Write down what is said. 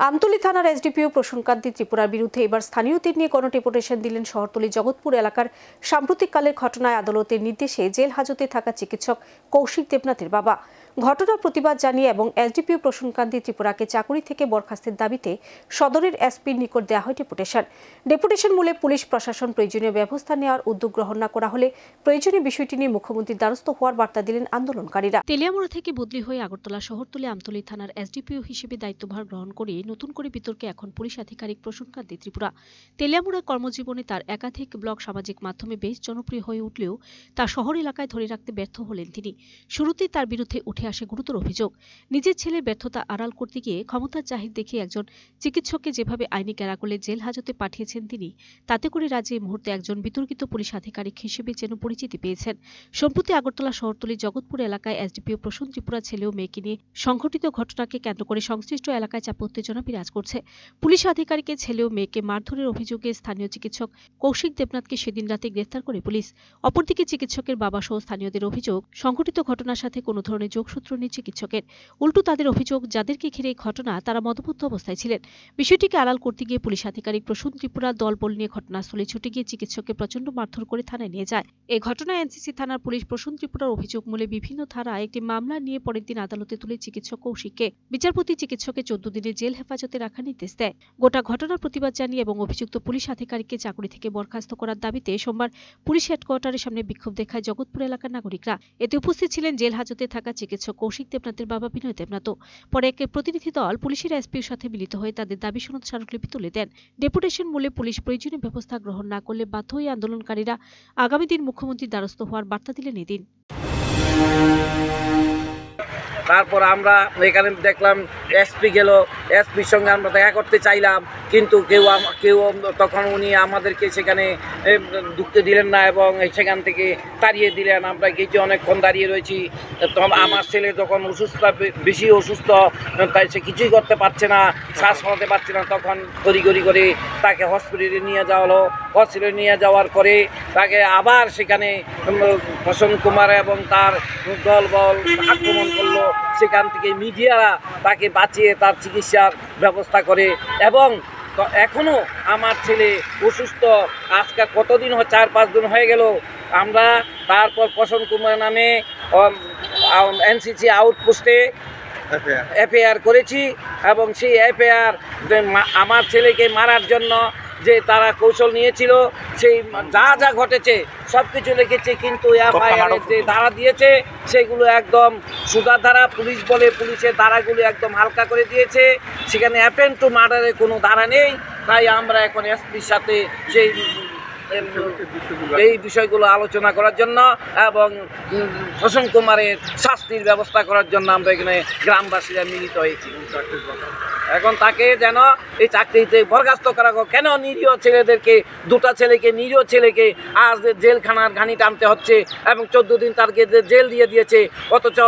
আমতলী থানার এসডিপিও প্রসূনকান্তি ত্রিপুরার বিরুদ্ধে এবার স্থানীয় তীর নিয়ে গণডেপুটেশন দিলেন শহরতলি জগৎপুর এলাকার সাম্প্রতিককালের ঘটনায় আদালতের নির্দেশে জেল হাজতে থাকা চিকিৎসক কৌশিক দেবনাথের বাবা। ঘটনার প্রতিবাদ জানিয়ে এবং এসডিপিও প্রসূনকান্তি ত্রিপুরাকে চাকরি থেকে বরখাস্তের দাবিতে সদরের এসপির নিকট দেওয়া হয় ডেপুটেশন। ডেপুটেশন মূলে পুলিশ, প্রশাসন, প্রয়োজনীয় ব্যবস্থা নেওয়ার উদ্যোগ গ্রহণ না করা হলে প্রয়োজনীয় বিষয়টি নিয়ে মুখ্যমন্ত্রীর দ্বারস্থ হওয়ার বার্তা দিলেন আন্দোলনকারীরা। তেলিয়ামুড়া থেকে বদলি হয়ে আগরতলা শহরতলি আমতলী থানার এসডিপিও হিসেবে দায়িত্বভার গ্রহণ করে নতুন করে বিতর্কে এখন পুলিশ আধিকারিক প্রসূনকান্তি ত্রিপুরা। তেলিয়ামুড়া কর্মজীবনে তার একাধিক ব্লগ সামাজিক মাধ্যমে বেশ জনপ্রিয় হয়ে উঠলেও তা শহর এলাকায় ধরে রাখতে ব্যর্থ হলেন তিনি। শুরুতেই তার বিরুদ্ধে উঠে আসে গুরুতর অভিযোগ। নিজের ছেলের ব্যর্থতা আড়াল করতে গিয়ে ক্ষমতার জাহির দেখিয়ে একজন চিকিৎসককে যেভাবে আইনি ক্যারাকলে জেল হাজতে পাঠিয়েছেন তিনি, তাতে করে রাজ্যে এই মুহূর্তে একজন বিতর্কিত পুলিশ আধিকারিক হিসেবে যেন পরিচিতি পেয়েছেন। সম্প্রতি আগরতলা শহরতলি জগৎপুর এলাকায় এসডিপিও প্রসূন ত্রিপুরা ছেলে ও মেয়েকে নিয়ে সংঘটিত ঘটনাকে কেন্দ্র করে সংশ্লিষ্ট এলাকায় চাপ উত্তেজনা বিরাজ করছে। পুলিশ আধিকারিকের ছেলে ও মেয়েকে মারধরের অভিযোগে স্থানীয় চিকিৎসক কৌশিক দেবনাথকে সেদিন রাতে গ্রেফতার করে পুলিশ। অপরদিকে চিকিৎসকের বাবা সহ স্থানীয়দের অভিযোগ, সংঘটিত ঘটনার সাথে কোনো ধরনের যোগসূত্র নেই চিকিৎসকের। উল্টো তাদের অভিযোগ, যাদেরকে ঘিরে এই ঘটনা, তারা মদবুদ্ধ অবস্থায় ছিলেন। বিষয়টিকে আড়াল করতে গিয়ে পুলিশ আধিকারিক প্রসূন ত্রিপুরা দলবল নিয়ে ঘটনাস্থলে ছুটে গিয়ে চিকিৎসককে প্রচণ্ড মারধর করে থানায় নিয়ে যায়। এই ঘটনায় এনসিসি থানার পুলিশ প্রসূন ত্রিপুরার অভিযোগ মূলে বিভিন্ন ধারায় একটি মামলা নিয়ে পরের দিন আদালতে তুলে চিকিৎসক কৌশিককে। বিচারপতি চিকিৎসকের চোদ্দ দিনের জেল হেফাজতে রাখার নির্দেশ দেয়। গোটা ঘটনার প্রতিবাদ জানিয়ে এবং অভিযুক্ত পুলিশ আধিকারিককে চাকরি থেকে বরখাস্ত করার দাবিতে সোমবার পুলিশ হেডকোয়ার্টারের সামনে বিক্ষোভ দেখায় জগৎপুর এলাকার নাগরিকরা। এতে উপস্থিত ছিলেন জেল হাজতে থাকা চিকিৎসক কৌশিক দেবনাথের বাবা বিনয় দেবনাথ পরে এক প্রতিনিধি দল, পুলিশের এসপির সাথে মিলিত হয়ে তাদের দাবি সনদ স্মারকলিপি তুলে দেন। ডেপুটেশন মূলে পুলিশ প্রয়োজনীয় ব্যবস্থা গ্রহণ না করলে বাধ্য হয়ে আন্দোলনকারীরা আগামী দিন মুখ্যমন্ত্রীর দ্বারস্থ হওয়ার বার্তা দিলেন এদিন। তারপর আমরা এখানে দেখলাম এসপি গেল এসপির সঙ্গে আমরা দেখা করতে চাইলাম, কিন্তু কেউ কেউ তখন উনি আমাদেরকে সেখানে ঢুকতে দিলেন না এবং সেখান থেকে তাড়িয়ে দিলেন। আমরা গেছি অনেকক্ষণ দাঁড়িয়ে রয়েছি। তখন আমার ছেলে যখন অসুস্থ বেশি অসুস্থ, তাই সে কিছুই করতে পারছে না, শ্বাস ফলাতে পারছে না। তখন তড়িগড়ি করে তাকে হসপিটালে নিয়ে যাওয়া হলো। হসপিটালে নিয়ে যাওয়ার পরে তাকে আবার সেখানে উম, কুমার এবং তার দলবল আক্রমণ করল। সেখান থেকে মিডিয়ারা তাকে বাঁচিয়ে তার চিকিৎসার ব্যবস্থা করে এবং তো- এখনও আমার ছেলে অসুস্থ। আজকে কতদিন হয় চার পাঁচ দিন হয়ে গেল। আমরা তারপর প্রসন্ন কুমার নামে এনসিসি আউটপোস্টে এফআইআর। করেছি এবং সেই এফআইআর আমার ছেলেকে মারার জন্য যে তারা কৌশল নিয়েছিল সেই যা যা ঘটেছে সব কিছু লিখেছে কিন্তু এফআইআর যে ধারা দিয়েছে সেগুলো একদম সুগার ধারা পুলিশ বলে পুলিশের ধারাগুলো একদম হালকা করে দিয়েছে। সেখানে অ্যাপেন টু মার্ডারের কোনো ধারা নেই। তাই আমরা এখন এসপির সাথে সেই এই বিষয়গুলো আলোচনা করার জন্য এবং প্রসন্ন কুমারের শাস্তির ব্যবস্থা করার জন্য আমরা এখানে গ্রামবাসীরা মিলিত হয়েছি। এখন তাকে যেন এই চাকরিতে বরখাস্ত করা হোক। কেন নিরীহ ছেলেদেরকে, দুটা ছেলেকে, নিরীহ ছেলেকে আজ জেলখানার ঘানি টানতে হচ্ছে এবং চোদ্দ দিন তারকে জেল দিয়ে দিয়েছে, অথচ